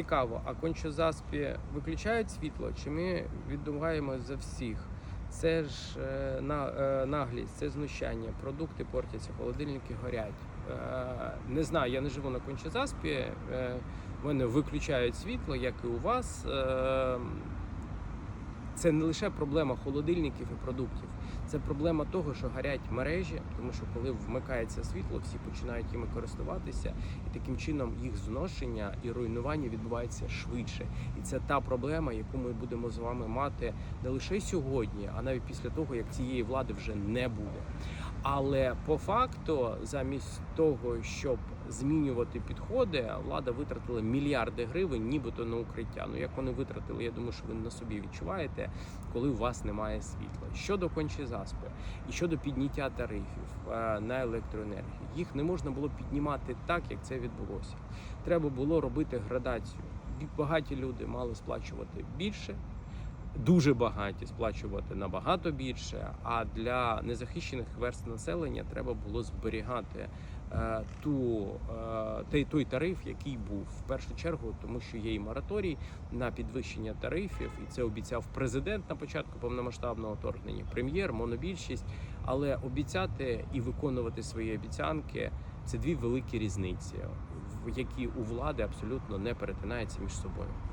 цікаво, а кончозаспі виключають світло, чи ми віддуваємо за всіх? Це ж е, на, е, наглість, це знущання, продукти портяться, холодильники горять. Е, не знаю, я не живу на кончозаспі. Е, мене виключають світло, як і у вас. Е, це не лише проблема холодильників і продуктів, це проблема того, що гарять мережі, тому що коли вмикається світло, всі починають їми користуватися, і таким чином їх зношення і руйнування відбувається швидше. І це та проблема, яку ми будемо з вами мати не лише сьогодні, а навіть після того, як цієї влади вже не буде. Але по факту, замість того, щоб змінювати підходи, влада витратила мільярди гривень, нібито на укриття. Ну як вони витратили, я думаю, що ви на собі відчуваєте, коли у вас немає світла. Щодо кончезаспи і щодо підняття тарифів е, на електроенергію, їх не можна було піднімати так, як це відбулося. Треба було робити градацію. Багаті люди мали сплачувати більше. Дуже багаті сплачувати набагато більше. А для незахищених верст населення треба було зберігати е, ту е, той, той тариф, який був в першу чергу, тому що є і мораторій на підвищення тарифів, і це обіцяв президент на початку повномасштабного вторгнення, прем'єр, монобільшість. Але обіцяти і виконувати свої обіцянки це дві великі різниці, які у влади абсолютно не перетинаються між собою.